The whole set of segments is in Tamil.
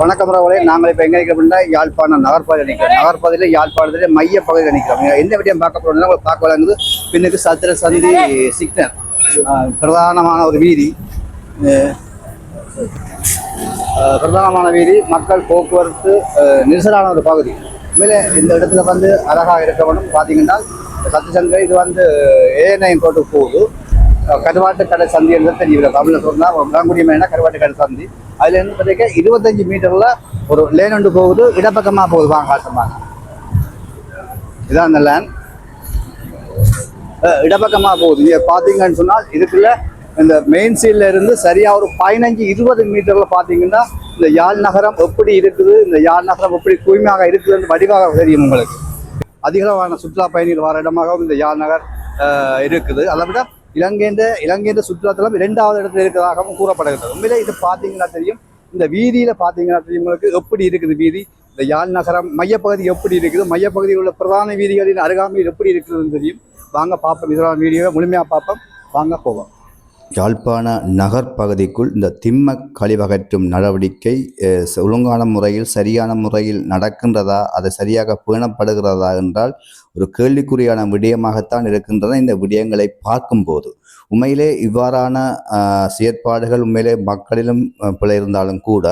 வணக்கம் ரவலே நாங்கள் இப்போ எங்கே நிற்கிறோம்னா யாழ்ப்பாணம் நகர்பாதையில் நிற்கிறோம் நகர்பாதையில் யாழ்ப்பாணத்தில் மைய பகுதியில் நிற்கிறோம் எந்த விடயம் பார்க்க போகிறோம்னா உங்களுக்கு பார்க்க வழங்குது. பின்னுக்கு சத்திர சந்தி சிக்னல் பிரதானமான ஒரு வீதி. பிரதானமான வீதி மக்கள் போக்குவரத்து நெரிசலான ஒரு பகுதி. மேலே இந்த இடத்துல வந்து அழகாக இருக்க பார்த்தீங்கன்னா சத்தியசந்திர இது வந்து ஏஎன்ஐ கோட்டுக்கு போகுது. கருவாட்டு கடை சந்தி என்று தெரியல தமிழில் சொன்னால் விளங்குடி மேனா கருவாட்டு கடை சந்தி. அதுல இருந்து பார்த்தீங்கன்னா இருபத்தஞ்சு மீட்டர்ல ஒரு லேன் ஒன்று போகுது இடப்பக்கமாக போகுது. வாங்க காட்டுமாங்க இதான் அந்த லேன் இடப்பக்கமாக போகுது. இங்கே பார்த்தீங்கன்னு சொன்னால் இதுக்குள்ள இந்த மெயின் சீல்ல இருந்து சரியா ஒரு பதினஞ்சு இருபது மீட்டர்ல பார்த்தீங்கன்னா இந்த யாழ் நகரம் எப்படி இருக்குது இந்த யாழ் நகரம் எப்படி தூய்மையாக இருக்குதுன்னு வடிவாக தெரியும் உங்களுக்கு. அதிகளவான சுற்றுலா பயணிகள் வர இடமாகவும் இந்த யாழ் நகர் இருக்குது. அதை விட இலங்கைன்ற இலங்கையின் சுற்றுலாத்தலம் இரண்டாவது இடத்துல இருக்கிறதாகவும் கூறப்படுகிறது. உண்மையிலே இது பார்த்தீங்கன்னா தெரியும். இந்த வீதியில் பார்த்தீங்கன்னா தெரியும் உங்களுக்கு எப்படி இருக்குது வீதி? இந்த யாழ் நகரம் மையப்பகுதி எப்படி இருக்குது? மையப்பகுதியில் உள்ள பிரதான வீதிகளின் அருகாமையில் எப்படி இருக்குதுன்னு தெரியும். வாங்க பார்ப்போம். இதெல்லாம் வீடியோவை முழுமையாக பார்ப்போம். வாங்க போவோம். யாழ்ப்பாண நகர் பகுதிக்குள் இந்த திம்ம கழிவகற்றும் நடவடிக்கை ஒழுங்கான முறையில் சரியான முறையில் நடக்கின்றதா அது சரியாக பேணப்படுகிறதா என்றால் ஒரு கேள்விக்குறியான விடயமாகத்தான் இருக்கின்றன இந்த விடயங்களை பார்க்கும்போது. உண்மையிலே இவ்வாறான செயற்பாடுகள் உண்மையிலே மக்களிலும் பிழை இருந்தாலும் கூட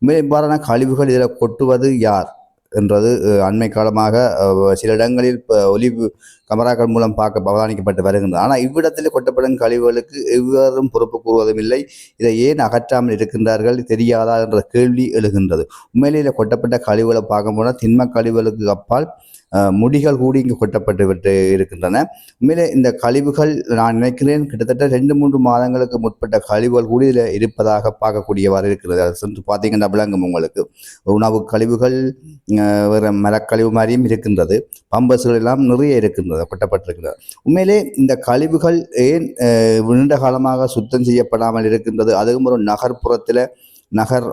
உண்மையிலே இவ்வாறான கழிவுகள் இதில் கொட்டுவது யார்? என்றது அண்மை காலமாக சில இடங்களில் ப- கமராக்கள் மூலம் பார்க்க அவதானிக்கப்பட்டு வருகின்றது. ஆனால் இவ்விடத்தில் கொட்டப்படும் கழிவுகளுக்கு எவ்வாறும் பொறுப்பு கூறுவதும் இல்லை. இதை ஏன் அகற்றாமல் இருக்கின்றார்கள்? தெரியாதா? என்ற கேள்வி எழுகின்றது. உண்மையிலே கொட்டப்பட்ட கழிவுகளை பார்க்க போனால் திண்ம கழிவுகளுக்கு அப்பால் முடிகள் கூடி இங்கு கொட்டப்பட்டுவிட்டு இருக்கின்றன. உண்மையிலே இந்த கழிவுகள் நான் நினைக்கிறேன் கிட்டத்தட்ட ரெண்டு மூன்று மாதங்களுக்கு முற்பட்ட கழிவுகள் கூட இதில் இருப்பதாக பார்க்கக்கூடியவாறு இருக்கிறது. அது சென்று பார்த்தீங்கன்னா விளங்கும் உங்களுக்கு. உணவு கழிவுகள் வேறு மரக்கழிவு மாதிரியும் இருக்கின்றது. பம்பஸ்கள் எல்லாம் நிறைய இருக்கின்றது கொட்டப்பட்டிருக்கிறது உண்மையிலே இந்த கழிவுகள் ஏன் நீண்ட காலமாக சுத்தம் செய்யப்படாமல் இருக்கின்றது? அதுவும் ஒரு நகர்ப்புறத்தில் நகர்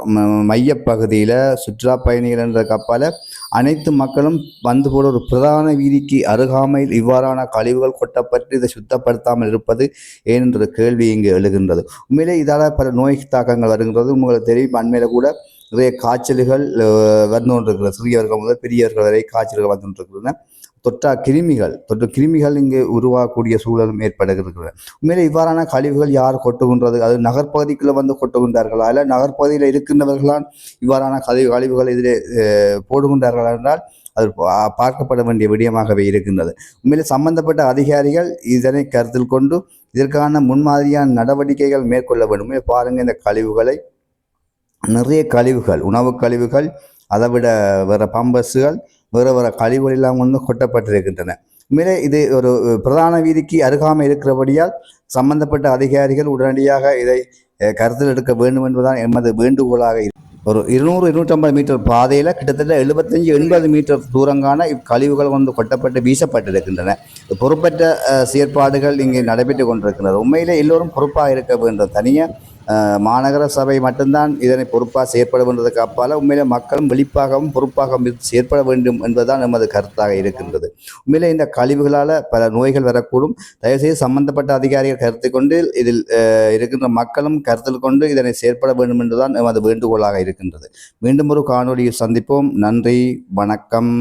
மையப்பகுதியில் சுற்றுலா பயணிகள் என்ற கப்பால் அனைத்து மக்களும் வந்து போல ஒரு பிரதான வீதிக்கு அருகாமையில் இவ்வாறான கழிவுகள் கொட்டப்பட்டு இதை சுத்தப்படுத்தாமல் இருப்பது ஏன் என்ற கேள்வி இங்கு எழுகின்றது. உண்மையிலே இதால் பல நோய் தாக்கங்கள் வருகின்றது. உங்களுக்கு தெரியும் அண்மையில் கூட நிறைய காய்ச்சல்கள் அஹ், வந்து கொண்டிருக்கிறது சிறியவர்கள் முதல் பெரியவர்கள் வரை காய்ச்சல்கள் வந்து கொண்டிருக்கின்றன தொற்றா கிருமிகள் தொற்று கிருமிகள் இங்கே உருவாகக்கூடிய சூழலும் ஏற்படுகிறது. உண்மையிலே இவ்வாறான கழிவுகள் யார் கொட்டுகின்றது? அது நகர்ப்பகுதிக்குள்ளே வந்து கொட்டுகின்றார்களா? இல்லை நகர்ப்பகுதியில் இருக்கின்றவர்களால் இவ்வாறான கழிவு கழிவுகள் இதிலே போடுகின்றார்களா என்றால் அது பா- பார்க்கப்பட வேண்டிய விடயமாகவே இருக்கின்றது. உண்மையிலே சம்பந்தப்பட்ட அதிகாரிகள் இதனை கருத்தில் கொண்டு இதற்கான முன்மாதிரியான நடவடிக்கைகள் மேற்கொள்ள வேண்டும். உண்மையிலே இந்த கழிவுகளை நிறைய கழிவுகள் உணவு கழிவுகள் அதை விட வேறு பம்பஸுகள் வேறு வேறு கழிவுகள் எல்லாம் வந்து கொட்டப்பட்டிருக்கின்றன. மேலே இது ஒரு பிரதான வீதிக்கு அருகாமை இருக்கிறபடியால் சம்பந்தப்பட்ட அதிகாரிகள் உடனடியாக இதை கருத்தில் எடுக்க வேண்டும் என்பதுதான் எமது வேண்டுகோளாக ஒரு இருநூறு இருநூற்றம்பது மீட்டர் பாதையில் கிட்டத்தட்ட எழுபத்தஞ்சு எண்பது மீட்டர் தூரங்கான இக்கழிவுகள் வந்து கொட்டப்பட்டு வீசப்பட்டிருக்கின்றன. பொறுப்பற்ற செயற்பாடுகள் இங்கே நடைபெற்று கொண்டிருக்கின்றன. உண்மையிலே எல்லோரும் பொறுப்பாக இருக்க வேண்டும். தனியாக மாநகர சபை மட்டும்தான் இதனை பொறுப்பாக செயற்பட வேண்டியதுக்கு அப்பால உண்மையிலே மக்களும் விழிப்பாகவும் பொறுப்பாகவும் செயற்பட வேண்டும் என்பதுதான் நமது கருத்தாக இருக்கின்றது. உண்மையிலே இந்த கழிவுகளால் பல நோய்கள் வரக்கூடும். தயவுசெய்து சம்பந்தப்பட்ட அதிகாரிகள் கருத்தை கொண்டு இதில் இருக்கின்ற மக்களும் கருத்தில் கொண்டு இதனை செயற்பட வேண்டும் என்றுதான் நமது வேண்டுகோளாக இருக்கின்றது. மீண்டும் ஒரு காணொலியை சந்திப்போம். நன்றி வணக்கம்.